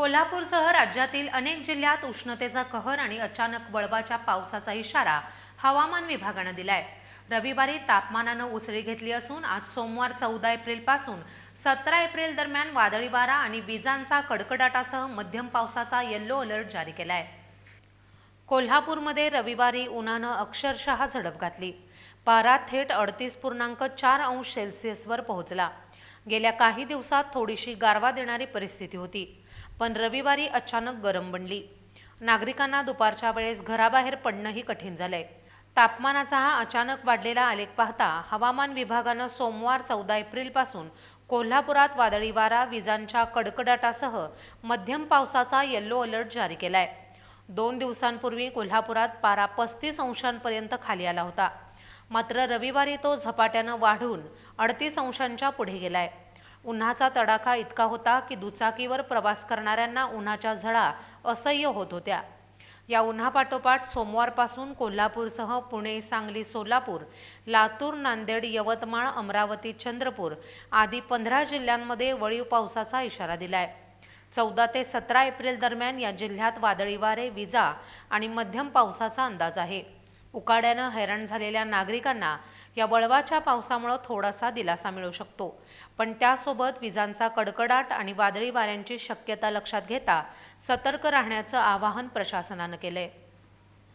कोल्हापूरसह राज्यातील अनेक जिल्ह्यात उष्णतेचा कहर आणि अचानक वळवाच्या पावसाचा इशारा हवामान विभागानं दिलाय. रविवारी तापमानानं उसळी घेतली असून आज सोमवार चौदा एप्रिलपासून सतरा एप्रिल दरम्यान वादळी वारा आणि विजांचा कडकडाटासह मध्यम पावसाचा येल्लो अलर्ट जारी केलाय. कोल्हापूरमध्ये रविवारी उन्हानं अक्षरशः झडप घातली. पारा थेट अडतीस पूर्णांक चार अंश सेल्सिअसवर पोहोचला. गेल्या काही दिवसात थोडीशी गारवा देणारी परिस्थिती होती पण रविवारी अचानक गरम बनली. नागरिकांना दुपारच्या वेळेस घराबाहेर पडणंही कठीण झालंय. तापमानाचा हा अचानक वाढलेला आलेख पाहता हवामान विभागानं सोमवार चौदा एप्रिलपासून कोल्हापुरात वादळी वारा विजांच्या कडकडाटासह मध्यम पावसाचा येल्लो अलर्ट जारी केलाय. दोन दिवसांपूर्वी कोल्हापुरात पारा पस्तीस अंशांपर्यंत खाली आला होता. मात्र रविवारी तो झपाट्यानं वाढून अडतीस अंशांच्या पुढे गेलाय. उन्हाचा तडाखा इतका होता की दुचाकीवर प्रवास करणाऱ्यांना उन्हाच्या झळा असह्य होत होत्या. या उन्हापाठोपाठ सोमवारपासून कोल्हापूरसह पुणे सांगली सोलापूर लातूर नांदेड यवतमाळ अमरावती चंद्रपूर आदी पंधरा जिल्ह्यांमध्ये वळीव पावसाचा इशारा दिलाय. चौदा ते सतरा एप्रिल दरम्यान या जिल्ह्यात वादळी वारे विजा आणि मध्यम पावसाचा अंदाज आहे. उकाड्यानं हैराण झालेल्या नागरिकांना या वळवाच्या पावसामुळं थोडासा दिलासा मिळू शकतो. पण त्यासोबत विजांचा कडकडाट आणि वादळी वाऱ्यांची शक्यता लक्षात घेता सतर्क राहण्याचं आवाहन प्रशासनानं केलं आहे